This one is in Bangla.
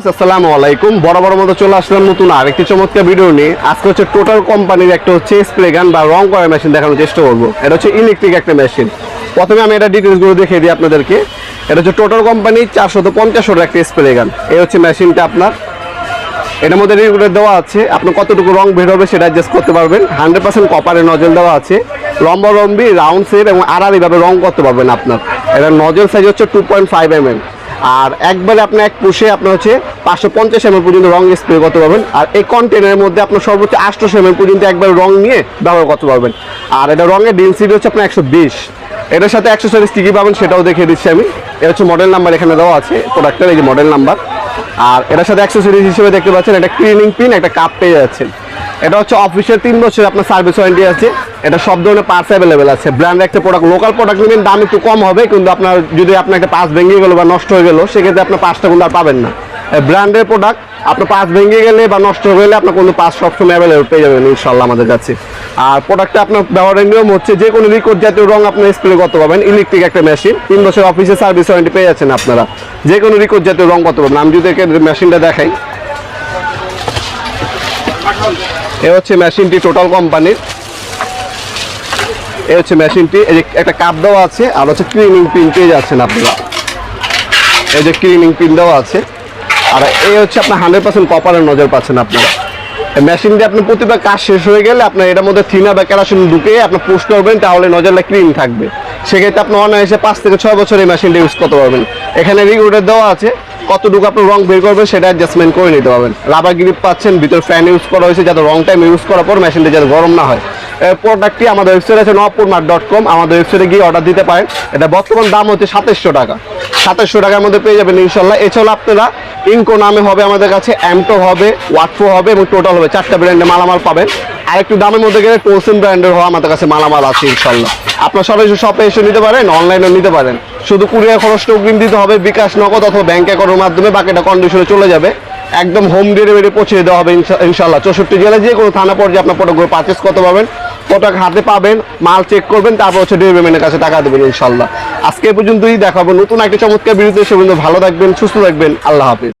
আসসালামু আলাইকুম। বড় বড় মতো চলে আসলাম নতুন আরেকটি চমৎকার ভিডিও নিয়ে। আজকে হচ্ছে টোটাল কোম্পানির একটা হচ্ছে স্প্রে গান বা রং করার মেশিন দেখানোর চেষ্টা করব। এটা হচ্ছে ইলেকট্রিক একটা মেশিন প্রথমে আমি এটা ডিটেলসগুলো দেখিয়ে দিই আপনাদেরকে। এটা হচ্ছে টোটাল কোম্পানি চারশত পঞ্চাশ একটা স্প্রে গান এই হচ্ছে মেশিনটা আপনার। এটার মধ্যে রেগুলেটর দেওয়া আছে। আপনি কতটুকু রং বের হবে সেটা অ্যাডজাস্ট করতে পারবেন। হান্ড্রেড পার্সেন্ট কপারের নজল দেওয়া আছে। লম্বা লম্বি রাউন্ড শেপ এবং আড়াআড়িভাবে রং করতে পারবেন আপনার। এটা নজল সাইজ হচ্ছে two point five M M আর একবারে আপনার এক পুষে আপনার হচ্ছে পাঁচশো পঞ্চাশ এম পর্যন্ত রং স্প্রে করতে পারবেন। আর এই কন্টেনারের মধ্যে আপনার সর্বোচ্চ আটশো এম পর্যন্ত একবার রং নিয়ে ব্যবহার করতে পারবেন। আর এটা রঙের ডেন্সিটি হচ্ছে আপনার একশো বিশ। এটার সাথে অ্যাক্সেসরিজ কী কী পাবেন, সেটাও দেখিয়ে দিচ্ছি আমি। এটা হচ্ছে মডেল নাম্বার এখানে দেওয়া আছে প্রোডাক্টের এই যে মডেল নাম্বার আর এটার সাথে অ্যাক্সেসরিজ হিসেবে দেখতে পাচ্ছেন একটা ক্লিনিং পিন একটা কাপ পেয়ে যাচ্ছেন। এটা হচ্ছে অফিসের তিন বছর আপনার সার্ভিস ওয়ারেন্টি আছে। এটা সব ধরনের পার্টস অ্যাভেলেবেল আছে। ব্র্যান্ড একটা প্রোডাক্ট লোকাল প্রোডাক্ট নেবেন, দাম একটু কম হবে, কিন্তু আপনার যদি আপনার একটা পার্স ভেঙে গেলো বা নষ্ট হয়ে গেলো, সেক্ষেত্রে আপনার পার্সটা কিন্তু আর পাবেন না। ব্র্যান্ডের প্রোডাক্ট আপনার পাস ভেঙে গেলে বা নষ্ট হয়ে গেলে আপনার কোনো পাস সবসময় অ্যাভেলেবল পেয়ে যাবেন ইনশাল্লাহ আমাদের কাছে। আর প্রোডাক্টটা আপনার ব্যবহারের নিয়ম হচ্ছে যে কোনো রিকোড জাতীয় রং আপনি স্প্রে করতে পারবেন ইলেকট্রিক একটা মেশিন তিন বছর অফিসে সার্ভিস ওয়ারেন্টি পেয়ে যাচ্ছেন আপনারা। যে কোনো রিকোড জাতীয় রং করতে পারবেন। আমি যদি মেশিনটা দেখাই। এ হচ্ছে মেশিনটি টোটাল কোম্পানির এ হচ্ছে মেশিনটি, এই যে একটা কাপ দেওয়া আছে, আর হচ্ছে ক্লিনিং পিন পেয়ে যাচ্ছেন আপনারা। এই যে ক্লিনিং পিন দেওয়া আছে, আর এই হচ্ছে আপনার হান্ড্রেড পার্সেন্ট কপারের নজর পাচ্ছেন আপনারা। মেশিন দিয়ে আপনার প্রতিবার কাজ শেষ হয়ে গেলে আপনার এটার মধ্যে থিনা বা কেরাসিন ঢুকে আপনার পুশ করবেন, তাহলে নজরটা ক্লিন থাকবে। সেক্ষেত্রে আপনি অনায়াসে পাঁচ থেকে ছয় বছর এই মেশিনটা ইউজ করতে পারবেন। এখানে রিগুলেটর দেওয়া আছে কতটুকু আপনি রং বের করবেন সেটা অ্যাডজাস্টমেন্ট করে নিতে পারবেন। রাবার গ্রিপ পাচ্ছেন, ভিতর ফ্যান ইউজ করা হয়েছে, যাতে রং টাইম ইউজ করার পর মেশিনটা যাতে গরম না হয়। প্রোডাক্টটি আমাদের ওয়েবসাইট আছে নবপুর মার্ট ডট কম আমাদের ওয়েবসাইটে গিয়ে অর্ডার দিতে পারেন। এটা বর্তমান দাম হচ্ছে সাতাশশো টাকা। সাতাশশো টাকার মধ্যে পেয়ে যাবেন ইনশাল্লাহ এছাড়া আপনারা ইনকো নামে হবে আমাদের কাছে অ্যামটো হবে ওয়াটফো হবে এবং টোটাল হবে। চারটা ব্র্যান্ডে মালামাল পাবেন। আর একটু দামের মধ্যে গেলে টোসেন ব্র্যান্ডের হওয়া আমাদের কাছে মালামাল আছে ইনশাল্লাহ আপনার সরাসরি শপে এসে নিতে পারেন অনলাইনেও নিতে পারেন। শুধু কুরিয়ার খরচটা অগ্রিম দিতে হবে, বিকাশ, নগদ অথবা ব্যাংক অ্যাকাউন্টের মাধ্যমে বাকিটা কন্ডিশনে চলে যাবে। একদম হোম ডেলিভারি পৌঁছে দেওয়া হবে ইনশাল্লাহ চৌষট্টি জেলায় যে কোনো থানা পর্যায়ে আপনার প্রোডাক্টগুলো পারচেস করতে পারবেন। প্রোডাক্ট হাতে পাবেন, মাল চেক করবেন, তারপর হচ্ছে ডেলিভারি ম্যানের কাছে টাকা দেবেন ইনশাল্লাহ আজকে পর্যন্তই, দেখাবো নতুন একটা চমৎকার বিরুদ্ধে সে ভালো থাকবেন, সুস্থ থাকবেন, আল্লাহ হাফিজ।